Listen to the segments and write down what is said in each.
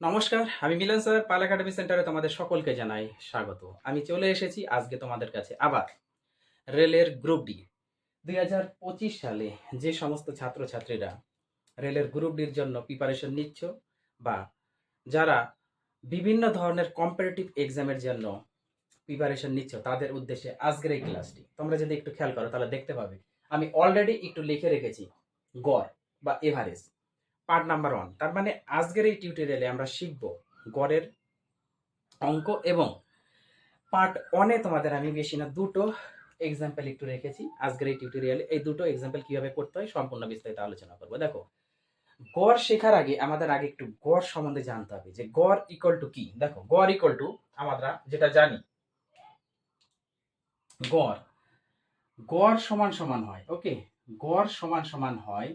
নমস্কার, আমি মিলন স্যার, পাল একাডেমি সেন্টারে তোমাদের সকলকে জানাই স্বাগত। আমি চলে এসেছি আজকে তোমাদের কাছে আবার রেলের গ্রুপ ডি দুই হাজার পঁচিশ সালে যে সমস্ত ছাত্রছাত্রীরা রেলের গ্রুপ ডির জন্য প্রিপারেশন নিচ্ছ বা যারা বিভিন্ন ধরনের কম্পিটিটিভ এক্সামের জন্য প্রিপারেশন নিচ্ছ, তাদের উদ্দেশ্যে আজকের এই ক্লাসটি তোমরা যদি একটু খেয়াল করো, তাহলে দেখতে পাবে। আমি অলরেডি একটু লিখে রেখেছি গড় বা এভারেজ পার্ট নাম্বার ওয়ান তার মানে আজকের এই টিউটোরিয়ালে আমরা শিখব গড়ের অঙ্ক এবং পার্ট ওয়ানে তোমাদের আমি বেশি না, দুটো এক্সাম্পল একটু রেখেছি। আজকের এই টিউটোরিয়ালে এই দুটো এক্সাম্পল কীভাবে করতে হয় সম্পূর্ণ বিস্তারিত আলোচনা করব। দেখো, গড় শেখার আগে আমাদের আগে একটু গড় সম্বন্ধে জানতে হবে যে গড় ইকুয়াল টু কি? দেখো, গড় ইকুয়াল টু আমরা যেটা জানি, গড়। গড় সমান সমান হয় ওকে গড় সমান সমান হয়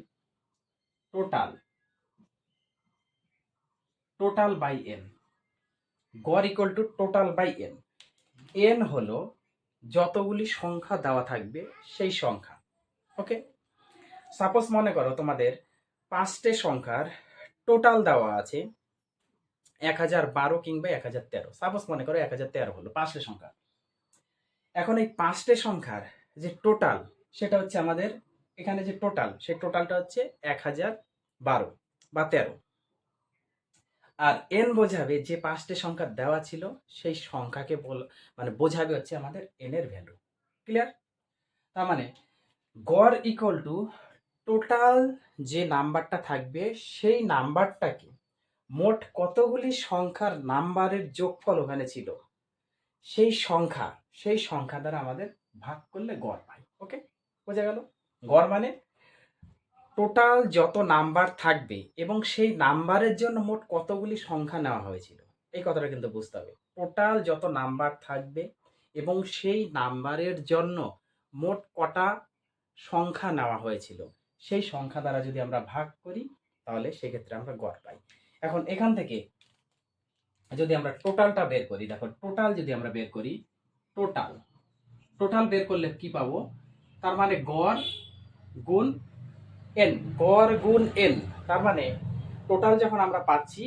টোটাল টোটাল বাই এন গড় equal to total by N N হলো যতগুলি সংখ্যা দেওয়া থাকবে সেই সংখ্যা ওকে সাপোজ মনে করো তোমাদের পাঁচটে সংখ্যার টোটাল দেওয়া আছে এক হাজার বারো কিংবা এক হাজার তেরো। সাপোজ মনে করো এক হাজার তেরো হলো পাঁচটে সংখ্যা। এখন এই পাঁচটে সংখ্যার যে টোটাল, সেটা হচ্ছে আমাদের এখানে যে টোটাল, সেই টোটালটা হচ্ছে এক হাজার বারো বা তেরো। আর এন বোঝাবে যে পাঁচটি সংখ্যা দেওয়া ছিল, সেই সংখ্যাকে বল মানে বোঝাবে হচ্ছে আমাদের এন এর ভ্যালু ক্লিয়ার তার মানে গড় ইকুয়াল টু টোটাল যে নাম্বারটা থাকবে, সেই নাম্বারটাকে মোট কতগুলি সংখ্যার নাম্বারের যোগফল ওখানে ছিল, সেই সংখ্যা সেই সংখ্যা দ্বারা আমাদের ভাগ করলে গড় পাই। ওকে বোঝা গেল? গড় মানে টোটাল যত নাম্বার থাকবে এবং সেই নাম্বারের জন্য মোট কতগুলি সংখ্যা নেওয়া হয়েছিল, এই কথাটা কিন্তু বুঝতে হবে। টোটাল যত নাম্বার থাকবে এবং সেই নাম্বারের জন্য মোট কটা সংখ্যা নেওয়া হয়েছিল, সেই সংখ্যা দ্বারা যদি আমরা ভাগ করি, তাহলে সেক্ষেত্রে আমরা গড় পাই। এখন এখান থেকে যদি আমরা টোটালটা বের করি, দেখো টোটাল যদি আমরা বের করি, টোটাল টোটাল বের করলে কি পাবো? তার মানে গড় গুণ এন গড় গুণ এন তার মানে টোটাল যখন আমরা পাচ্ছি,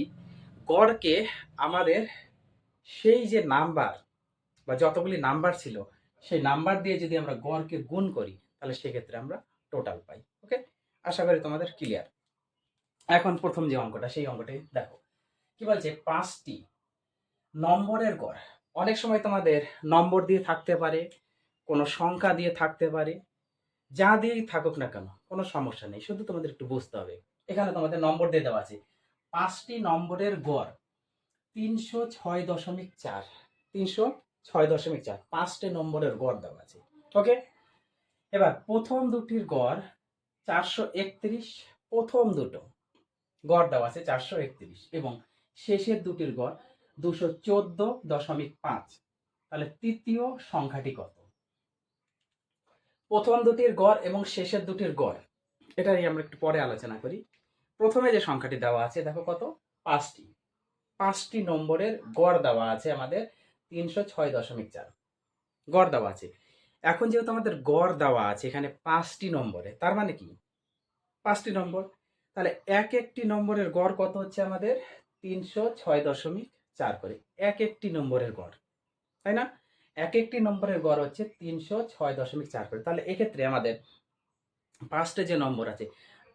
গড়কে আমাদের সেই যে নাম্বার বা যতগুলি নাম্বার ছিল, সেই নাম্বার দিয়ে যদি আমরা গড়কে গুণ করি, তাহলে সেক্ষেত্রে আমরা টোটাল পাই ওকে আশা করি তোমাদের ক্লিয়ার এখন প্রথম যে অঙ্কটা, সেই অঙ্কটাই দেখো। কি বলছে? পাঁচটি নম্বরের গড়। অনেক সময় তোমাদের নম্বর দিয়ে থাকতে পারে, কোনো সংখ্যা দিয়ে থাকতে পারে, যা দিয়েই থাকুক না কেন কোনো সমস্যা নেই, শুধু তোমাদের একটু বুঝতে হবে। এখানে তোমাদের নম্বর দিয়ে দেওয়া আছে। পাঁচটি নম্বরের গড় তিনশো ছয় দশমিক চার, তিনশো ছয় দশমিক চার, পাঁচটি নম্বরের গড় দেওয়া আছে। ওকে এবার প্রথম দুটির গড় চারশো একত্রিশ, প্রথম দুটো গড় দেওয়া আছে চারশো একত্রিশ এবং শেষের দুটির গড় দুশো চোদ্দ দশমিক পাঁচ। তাহলে তৃতীয় সংখ্যাটি কত? প্রথম দুটির গড় এবং শেষের দুটির গড়। এটা নিয়ে আমরা একটু পরে আলোচনা করি। প্রথমে যে সংখ্যাটি দেওয়া আছে, দেখো কত? পাঁচটি। পাঁচটি নম্বরের গড় দেওয়া আছে আমাদের তিনশো ছয় দশমিক চার। গড় দেওয়া আছে। এখন যেহেতু আমাদের গড় দেওয়া আছে, এখানে পাঁচটি নম্বরে, তার মানে কি? পাঁচটি নম্বর। তাহলে এক একটি নম্বরের গড় কত হচ্ছে আমাদের? তিনশো ছয় দশমিক চার করে। এক একটি নম্বরের গড়। তাই না? এক একটি নম্বরের গড় হচ্ছে তিনশো ছয় দশমিক চার করে। তাহলে এক্ষেত্রে আমাদের পাঁচটে যে নম্বর আছে,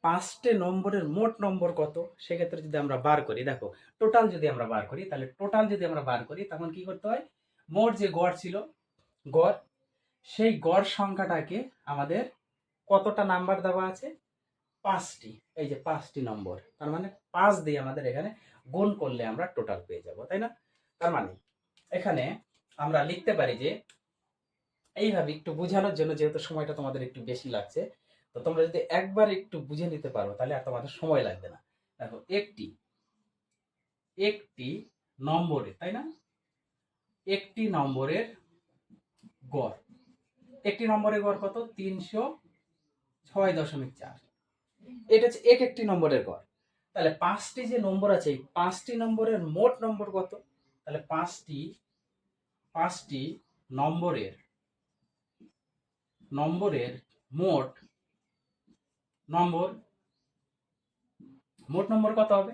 পাঁচটে নম্বরের মোট নম্বর কত? সেক্ষেত্রে যদি আমরা বার করি, দেখো টোটাল যদি আমরা বার করি, তাহলে টোটাল যদি আমরা বার করি, তখন কি করতে হয়? মোট যে গড় ছিল, গড়, সেই গড় সংখ্যাটাকে আমাদের কতটা নাম্বার দেওয়া আছে? পাঁচটি। এই যে পাঁচটি নম্বর, তার মানে পাঁচ দিয়ে আমাদের এখানে গুণ করলে আমরা টোটাল পেয়ে যাব, তাই না? তার মানে এখানে আমরা লিখতে পারি যে, এইভাবে একটু বোঝানোর জন্য যেহেতু সময়টা তোমাদের একটু বেশি লাগছে, তো তোমরা যদি একবার একটু বুঝে নিতে পারো, তাহলে আর তোমাদের সময় লাগবে না। দেখো, একটি একটি নম্বরে তাই না? একটি নম্বরের গড়। একটি নম্বরের গড় কত? তিনশো ছয় দশমিক চার। এটা হচ্ছে এক একটি নম্বরের গড়। তাহলে পাঁচটি যে নম্বর আছে, এই পাঁচটি নম্বরের মোট নম্বর কত? তাহলে পাঁচটি পাঁচটি নম্বরের নম্বরের মোট, নম্বর মোট নম্বর কত হবে?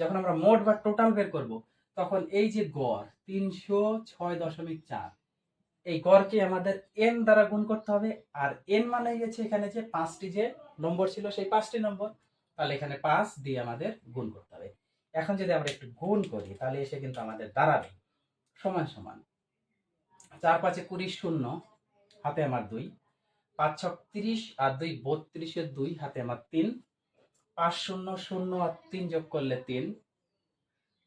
যখন আমরা মোট বা টোটাল বের করব, তখন এই যে গড়, তিনশো ছয় দশমিক চার, এই গড়কে আমাদের এন দ্বারা গুণ করতে হবে, আর এন মানে গেছে এখানে যে পাঁচটি যে নম্বর ছিল, সেই পাঁচটি নম্বর, তাহলে এখানে পাঁচ দিয়ে আমাদের গুণ করতে হবে। এখন যদি আমরা একটু গুণ করি, তাহলে এসে কিন্তু আমাদের দাঁড়াবে। সমান সমান। চার পাঁচে কুড়ি শূন্য, হাতে আমার দুই, পাঁচ ছক তিরিশ আর দুই বত্রিশের দুই, হাতে আমার তিন, পাঁচ শূন্য শূন্য আর তিন যোগ করলে তিন,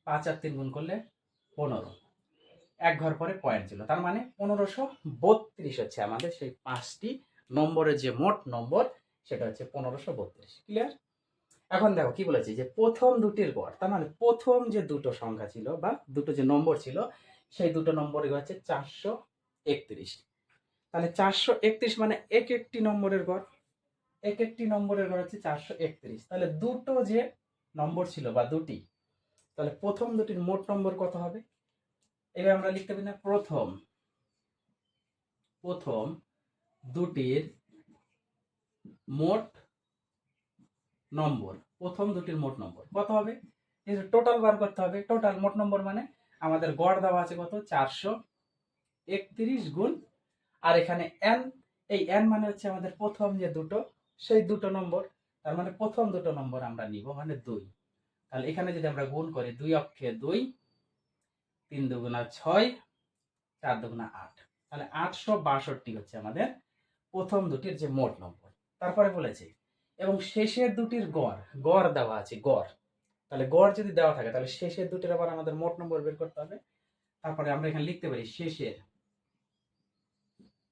পাঁচ আর তিন গুণ করলে পনেরো। এক ঘর পরে পয়েন্ট ছিল। তার মানে পনেরোশো বত্রিশ হচ্ছে আমাদের সেই পাঁচটি নম্বরের যে মোট নম্বর, সেটা হচ্ছে পনেরোশো বত্রিশ। ক্লিয়ার এখন দেখো কি বলেছি যে প্রথম দুটির গড় তার মানে প্রথম যে দুটো সংখ্যা ছিল বা দুটো যে নম্বর ছিল সেই দুটো নম্বরই হচ্ছে চারশো একত্রিশ। তাহলে চারশো একত্রিশ মানে এক একটি নম্বরের গড়। এক একটি নম্বরের গড় হচ্ছে চারশো একত্রিশ। তাহলে দুটো যে নম্বর ছিল বা দুটি, তাহলে প্রথম দুটির মোট নম্বর কত হবে? এবার আমরা লিখতে পারি না, প্রথম প্রথম দুটির মোট নম্বর, প্রথম দুটির মোট নম্বর। কত হবে? টোটাল বার করতে হবে। টোটাল মোট নম্বর মানে আমাদের গড় দেওয়া আছে কত? চারশো একত্রিশ গুণ। আর এখানে এন এই এন মানে হচ্ছে আমাদের প্রথম যে দুটো, সেই দুটো নম্বর। তার মানে প্রথম দুটো নম্বর আমরা নিব মানে দুই। তাহলে এখানে যদি আমরা গুণ করি, দুই অক্ষে দুই, তিন দুগুণা ছয়, চার দুগুণা আট। তাহলে আটশো বাষট্টি হচ্ছে আমাদের প্রথম দুটির যে মোট নম্বর। তারপরে বলেছে, এবং শেষের দুটির গড় গড় দেওয়া আছে, গড়। তাহলে গড় যদি দেওয়া থাকে, তাহলে শেষের দুটির আবার আমাদের মোট নম্বর বের করতে হবে। তারপরে আমরা এখানে লিখতে পারি শেষের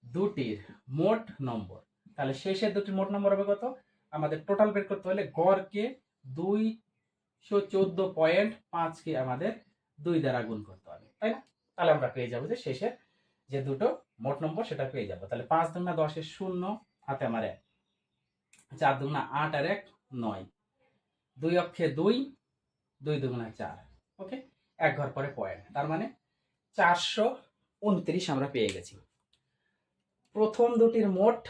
দুটির মোট নম্বর তাহলে শেষের দুটির মোট নম্বর হবে কত? আমাদের টোটাল বের করতে হলে গড়কে দুইশো চোদ্দ পয়েন্ট পাঁচকে আমাদের দুই দ্বারা গুণ করতে হবে, তাই না? তাহলে আমরা পেয়ে যাব যে শেষের যে দুটো মোট নম্বর সেটা পেয়ে যাব। তাহলে পাঁচ দুগুণা দশের শূন্য, হাতে আমার এক। চার দুগুণা আট আর এক, নয়। দুই অক্ষে দুই দুই দুগুণা চার ওকে এক ঘর পরে পয়েন্ট তার মানে চারশো উনত্রিশ আমরা পেয়ে গেছি। প্রথম দুটির মোট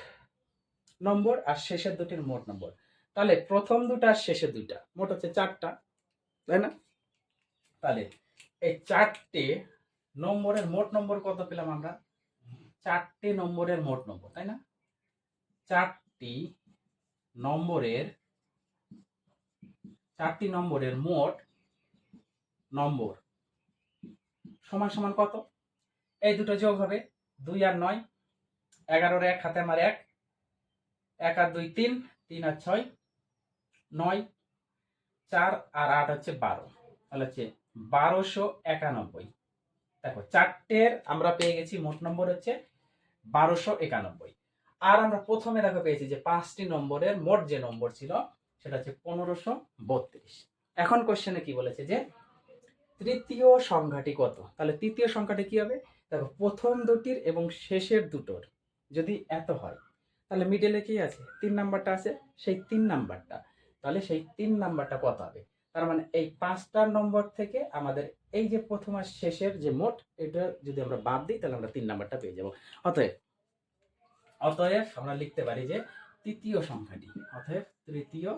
নম্বর আর শেষের দুটির মোট নম্বর। তাহলে প্রথম দুটা আর শেষের দুইটা, মোট হচ্ছে চারটা, তাই না? তাহলে এই চারটে নম্বরের মোট নম্বর কত পেলাম আমরা? চারটে নম্বরের মোট নম্বর, তাই না? চারটি নম্বরের চারটি নম্বরের মোট নম্বর। সমান সমান কত? এই দুটো যোগ হবে দুই আর নয়। এগারোর এক, হাতে আমার এক। এক আর দুই, তিন। তিন আর ছয়, নয়। চার আর আট হচ্ছে বারো। তাহলে হচ্ছে বারোশো একানব্বই। দেখো, চারটের আমরা পেয়ে গেছি, মোট নম্বর হচ্ছে বারোশো একানব্বই। আর আমরা প্রথমে দেখো পেয়েছি যে পাঁচটি নম্বরের মোট যে নম্বর ছিল, সেটা হচ্ছে পনেরোশো বত্রিশ। এখন কোশ্চেনে কি বলেছে যে তৃতীয় সংখ্যাটি কত? তাহলে তৃতীয় সংখ্যাটি কি হবে? দেখো, প্রথম দুটির এবং শেষের দুটোর যদি এত হয়, তাহলে মিডলে কি আছে? তিন নাম্বারটা আছে, সেই তিন নাম্বারটা। তাহলে সেই তিন নাম্বারটা কত হবে? তার মানে এই পাঁচটা নম্বর থেকে আমাদের এই যে প্রথম আর শেষের যে মোট, এটা যদি আমরা বাদ দিই, তাহলে আমরা তিন নাম্বারটা পেয়ে যাব। অতএব অতএব আমরা লিখতে পারি যে তৃতীয় সংখ্যাটি, অতএব তৃতীয়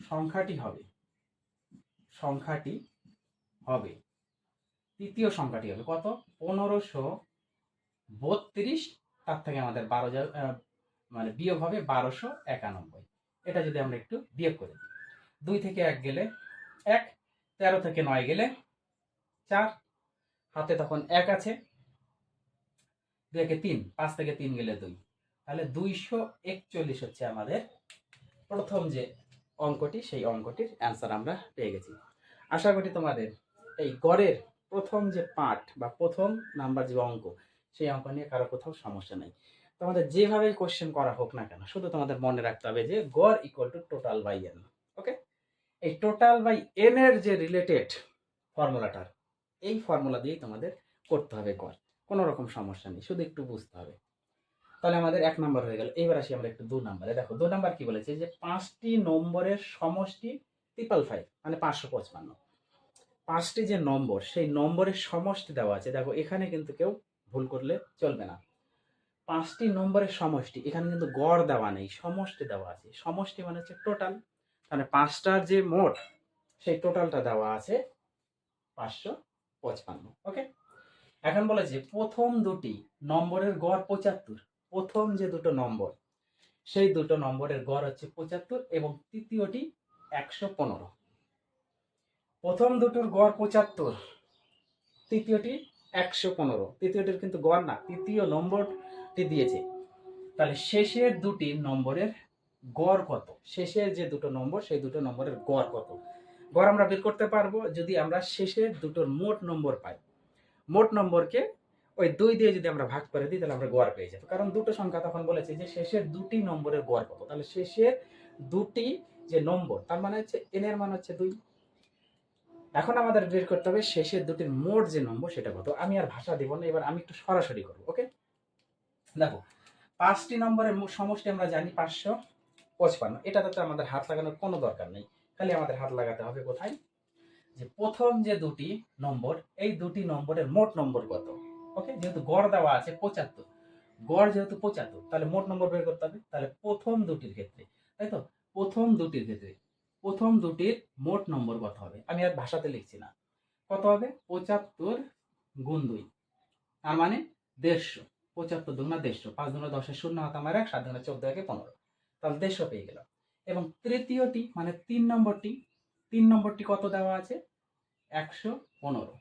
সংখ্যাটি হবে। সংখ্যাটি হবে। তৃতীয় সংখ্যাটি হবে কত? পনেরোশো বত্রিশ, তার থেকে আমাদের বারো মানে বিয়োগ হবে বারোশো একানব্বই। এটা যদি আমরা একটু বিয়োগ করি দুই। থেকে এক গেলে এক, তেরো থেকে নয় গেলে চার, হাতে তখন এক আছে, দুই একে তিন, পাঁচ থেকে তিন গেলে দুই। তাহলে দুইশো একচল্লিশ হচ্ছে আমাদের প্রথম যে অঙ্কটি, সেই অঙ্কটির অ্যান্সার আমরা পেয়ে গেছি। আশা করি তোমাদের এই গড়ের প্রথম যে পাঠ বা প্রথম নাম্বার যে অঙ্ক, সেই অঙ্ক নিয়ে কারও কোথাও সমস্যা নেই। তোমাদের যেভাবে কোশ্চেন করা হোক না কেন, শুধু তোমাদের মনে রাখতে হবে যে গড় equal to total by N okay এই টোটাল বাই এন এর যে রিলেটেড ফর্মুলাটার এই ফর্মুলা দিয়েই তোমাদের করতে হবে গড়। কোনো রকম সমস্যা নেই, শুধু একটু বুঝতে হবে। তাহলে আমাদের এক নাম্বার হয়ে গেল। এবার আসি আমরা একটু দু নাম্বারে। দেখো, দু নাম্বার কি বলেছে? যে পাঁচটি নম্বরের সমষ্টি ট্রিপল ফাইভ মানে পাঁচশো পঁচপান্ন। পাঁচটি যে নম্বর, সেই নম্বরের সমষ্টি দেওয়া আছে। দেখো, এখানে কিন্তু কেউ ভুল করলে চলবে না। পাঁচটি নম্বরের সমষ্টি, এখানে কিন্তু গড় দেওয়া নেই, সমষ্টি দেওয়া আছে। সমষ্টি মানে হচ্ছে টোটাল মানে পাঁচটার যে মোট, সেই টোটালটা দেওয়া আছে পাঁচশো পঁচপান্ন ওকে এখন বলে যে, প্রথম দুটি নম্বরের গড় পঁচাত্তর, প্রথম যে দুটো নম্বর, সেই দুটো নম্বরের গড় হচ্ছে পঁচাত্তর এবং তৃতীয়টি একশো পনেরো। প্রথম দুটোর গড় পঁচাত্তর, তৃতীয়টি একশো পনেরো। তৃতীয়টির কিন্তু গড় না, তৃতীয় নম্বরটি দিয়েছে। তাহলে শেষের দুটি নম্বরের গড় কত? শেষের যে দুটো নম্বর, সেই দুটো নম্বরের গড় কত? গড় আমরা বের করতে পারব যদি আমরা শেষের দুটোর মোট নম্বর পাই। মোট নম্বরকে ওই দুই দিয়ে যদি আমরা ভাগ করে দিই, তাহলে আমরা গড় পেয়ে যাব। কারণ দুটো সংখ্যা তখন বলেছে যে শেষের দুটি নম্বরের গড় কত? তাহলে শেষের দুটি যে নম্বর, তার মানে হচ্ছে এন এর মান হচ্ছে দুই। এখন আমাদের বের করতে হবে শেষের দুটির মোট যে নম্বর সেটা কত? আমি আর ভাষা দিব না, এবার আমি একটু সরাসরি করব, ওকে? দেখো, পাঁচটি নম্বরের সমষ্টি আমরা জানি পাঁচশো পঁচপান্ন। এটাতে তো আমাদের হাত লাগানোর কোনো দরকার নেই, খালি আমাদের হাত লাগাতে হবে কোথায়? যে প্রথম যে দুটি নম্বর, এই দুটি নম্বরের মোট নম্বর কত? ওকে, যেহেতু গড় দেওয়া আছে পঁচাত্তর, গড় যেহেতু পঁচাত্তর, তাহলে মোট নম্বর বের করতে হবে, তাহলে প্রথম দুটির ক্ষেত্রে, তাই তো? প্রথম দুটির ক্ষেত্রে প্রথম দুটির মোট নম্বর কত হবে? আমি আর ভাষাতে লিখছি না। কত হবে? পঁচাত্তর গুণ দুই। তার মানে দেড়শো। পঁচাত্তর দুগুণা দেড়শো। পাঁচ দুগুণা দশের শূন্য হাত আমার এক, সাত দুগুণা চোদ্দ, একে পনেরো। তাহলে দেড়শো পেয়ে গেলাম। এবং তৃতীয়টি মানে তিন নম্বরটি তিন নম্বরটি কত দেওয়া আছে? একশো পনেরো।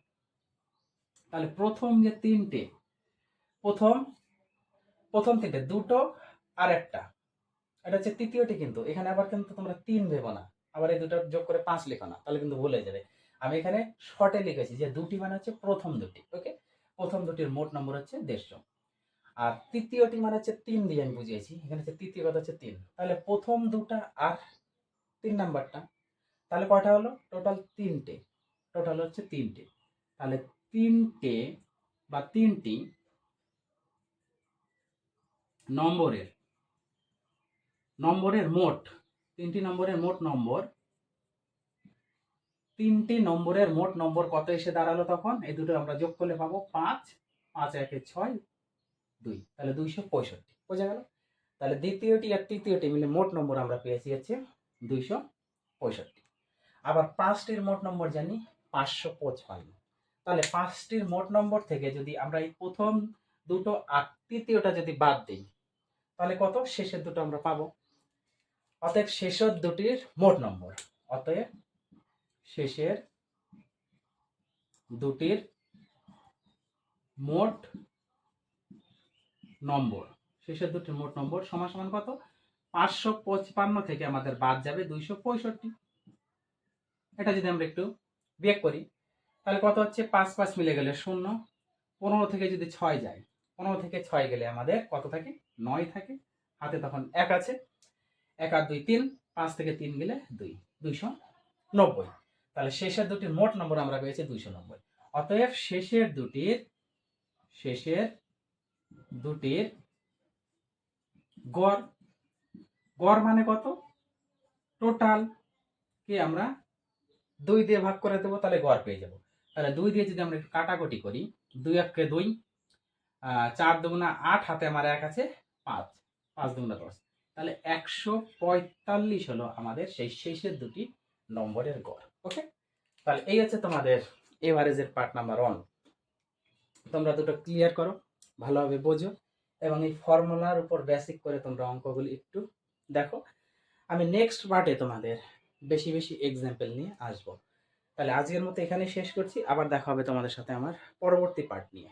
তাহলে প্রথম যে তিনটে, প্রথম প্রথম তিনটে দুটো আর একটা। এটা হচ্ছে তৃতীয়টি কিন্তু। এখানে আবার কিন্তু তোমরা তিন ভেবো না। আবার এই দুটো যোগ করে পাঁচ লেখো না, তাহলে কিন্তু ভুলে যাবে। আমি এখানে শর্টে লিখেছি যে দুটি মানে হচ্ছে প্রথম দুটি ওকে প্রথম দুটির মোট নম্বর হচ্ছে দেড়শো। আর তৃতীয়টি মানে হচ্ছে তিন দিয়ে আমি বুঝিয়েছি, এখানে হচ্ছে তৃতীয় কথা হচ্ছে তিন। তাহলে প্রথম দুটা আর তিন নাম্বারটা তাহলে কয়টা হলো? টোটাল তিনটে। টোটাল হচ্ছে তিনটে। তাহলে তিনটে বা তিনটি নম্বরের নম্বরের মোট তিনটি নম্বরের মোট নম্বর। তিনটি নম্বরের মোট নম্বর কত এসে দাঁড়াল তখন? এই দুটো আমরা যোগ করলে পাবো পাঁচ পাঁচ, একে ছয়, দুই। তাহলে দুইশো পঁয়ষট্টি। বোঝা গেল? তাহলে দ্বিতীয়টি আর তৃতীয়টি মিলে মোট নম্বর আমরা পেয়েছি হচ্ছে দুইশো পঁয়ষট্টি। আবার পাঁচটির মোট নম্বর জানি পাঁচশো পঁচপান্ন। তাহলে পাঁচটির মোট নম্বর থেকে যদি আমরা এই প্রথম দুটো আর তৃতীয়টা যদি বাদ দিই, তাহলে কত? শেষের দুটো আমরা পাবো। অতএব শেষের দুটির মোট নম্বর। অতএব শেষের দুটির মোট নম্বর। শেষের দুটির মোট নম্বর সমান সমান কত? পাঁচশো পঁচপান্ন থেকে আমাদের বাদ যাবে দুইশো পঁয়ষট্টি। এটা যদি আমরা একটু বিয়োগ করি, তাহলে কত হচ্ছে? পাঁচ পাঁচ মিলে গেলে শূন্য। পনেরো থেকে যদি ছয় যায়, পনেরো থেকে ছয় গেলে আমাদের কত থাকে? নয় থাকে। হাতে তখন এক আছে। এক আর দুই তিন, পাঁচ থেকে তিন গেলে দুই, দুইশো নব্বই। তাহলে শেষের দুটির মোট নম্বর আমরা পেয়েছি দুইশো নব্বই। অতএব শেষের দুটির শেষের দুটির গড় গড় মানে কত? টোটাল কে আমরা দুই দিয়ে ভাগ করে দেবো, তাহলে গড় পেয়ে যাব। তাহলে দুই দিয়ে যদি আমরা একটু কাটাকুটি করি, দুই এককে দুই চার দুগুণা আট, হাতে আমার এক আছে পাঁচ। পাঁচ দুগুণা দশ। তাহলে একশো পঁয়তাল্লিশ হলো আমাদের সেই শেষের দুটি নম্বরের গড় ওকে তাহলে এই হচ্ছে তোমাদের এভারেজের পার্ট নাম্বার ওয়ান তোমরা দুটো ক্লিয়ার করো, ভালোভাবে বোঝো এবং এই ফর্মুলার উপর বেসিক করে তোমরা অঙ্কগুলি একটু দেখো। আমি নেক্সট পার্টে তোমাদের বেশি বেশি এক্সাম্পল নিয়ে আসব। তাহলে আজকের মতো এখানে শেষ করছি। আবার দেখা হবে তোমাদের সাথে আমার পরবর্তী পার্ট নিয়ে।